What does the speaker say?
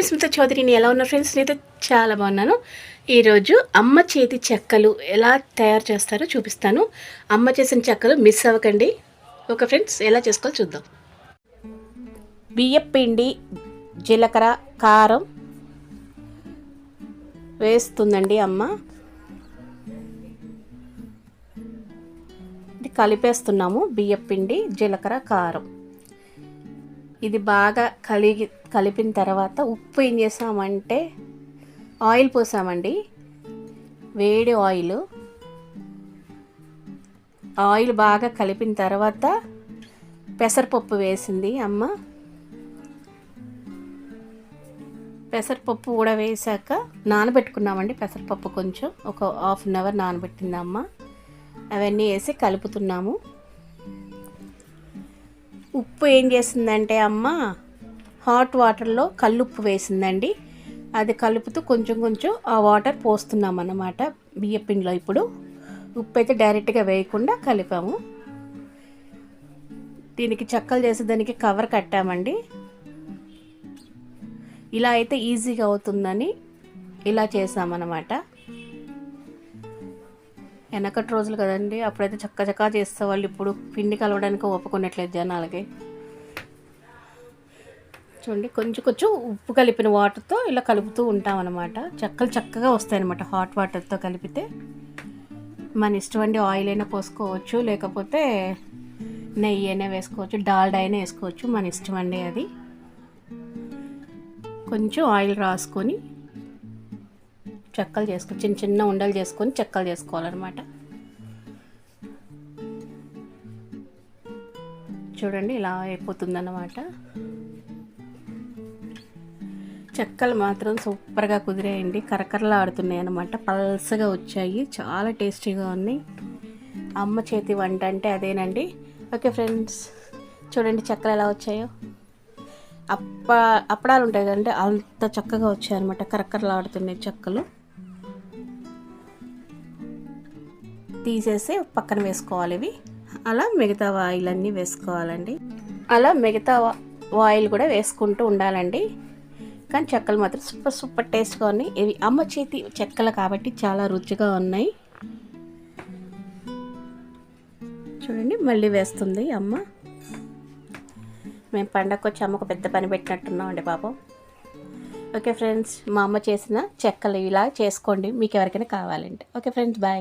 మీ స్మిత చౌదరిని ఎలా ఉన్నా ఫ్రెండ్స్? నేనైతే చాలా బాగున్నాను. ఈరోజు అమ్మ చేతి చెక్కలు ఎలా తయారు చేస్తారో చూపిస్తాను. అమ్మ చేసిన చెక్కలు మిస్ అవ్వకండి. ఓకే ఫ్రెండ్స్ ఎలా చేసుకోవాలో చూద్దాం. బియ్యం పిండి జీలకర్ర కారం వేస్తుందండి అమ్మ. ఇది కలిపేస్తున్నాము బియ్యం పిండి జీలకర్ర కారం. ఇది బాగా కలిగి కలిపిన తర్వాత ఉప్పు ఏం చేసామంటే ఆయిల్ పోసామండి. వేడి ఆయిల్. ఆయిల్ బాగా కలిపిన తర్వాత పెసరపప్పు వేసింది అమ్మ. పెసరపప్పు కూడా వేసాక నానబెట్టుకున్నామండి పెసరపప్పు కొంచెం. ఒక హాఫ్ అన్ అవర్ నానబెట్టింది అమ్మ. అవన్నీ వేసి కలుపుతున్నాము. ఉప్పు ఏం చేసిందంటే అమ్మ హాట్ వాటర్లో కల్లుప్పు వేసిందండి. అది కలుపుతూ కొంచెం కొంచెం ఆ వాటర్ పోస్తున్నాం అన్నమాట బియ్యపిండిలో ఇప్పుడు. ఉప్పు అయితే డైరెక్ట్గా వేయకుండా కలిపాము. దీనికి చెక్కలు చేసేదానికి కవర్ కట్టామండి. ఇలా అయితే ఈజీగా అవుతుందని ఇలా చేసామన్నమాట. వెనకటి రోజులు కదండి అప్పుడైతే చక్క చక్క చేసేవాళ్ళు. ఇప్పుడు పిండి కలవడానికి ఒప్పుకున్నట్లేదు జనాలకి. చూడండి కొంచెం కొంచెం ఉప్పు కలిపిన వాటర్తో ఇలా కలుపుతూ ఉంటాం అనమాట చెక్కలు చక్కగా వస్తాయి అనమాట హాట్ వాటర్తో కలిపితే. మన ఇష్టం అండి ఆయిల్ అయినా పోసుకోవచ్చు లేకపోతే నెయ్యి అయినా వేసుకోవచ్చు డాల్డా అయినా వేసుకోవచ్చు మన ఇష్టం అండి అది. కొంచెం ఆయిల్ రాసుకొని చెక్కలు చేసుకో చిన్న చిన్న ఉండలు చేసుకొని చెక్కలు చేసుకోవాలన్నమాట. చూడండి ఇలా అయిపోతుందన్నమాట. చెక్కలు మాత్రం సూపర్గా కుదిరేయండి. కరకరలా ఆడుతున్నాయి పల్సగా వచ్చాయి. చాలా టేస్టీగా ఉన్నాయి. అమ్మ చేతి వంట అంటే అదేనండి. ఓకే ఫ్రెండ్స్ చూడండి చెక్కలు ఎలా వచ్చాయో. అప్ప అప్పడాలు ఉంటాయి కదంటే అంత చక్కగా వచ్చాయి అనమాట ఆడుతున్నాయి చెక్కలు. తీసేసి పక్కన వేసుకోవాలి ఇవి. అలా మిగతా ఆయిల్ అన్నీ వేసుకోవాలండి. అలా మిగతా ఆయిల్ కూడా వేసుకుంటూ ఉండాలండి. కానీ చెక్కలు మాత్రం సూపర్ సూపర్ టేస్ట్గా ఉన్నాయి. ఇవి అమ్మ చేతి చెక్కలు కాబట్టి చాలా రుచిగా ఉన్నాయి. చూడండి మళ్ళీ వేస్తుంది అమ్మ. మేము పండగకు వచ్చి అమ్మకు పెద్ద పని పెట్టినట్టున్నామండి పాపం. ఓకే ఫ్రెండ్స్ మా అమ్మ చేసిన చెక్కలు ఇలా చేసుకోండి. మీకు ఎవరికైనా కావాలంటే. Okay friends bye.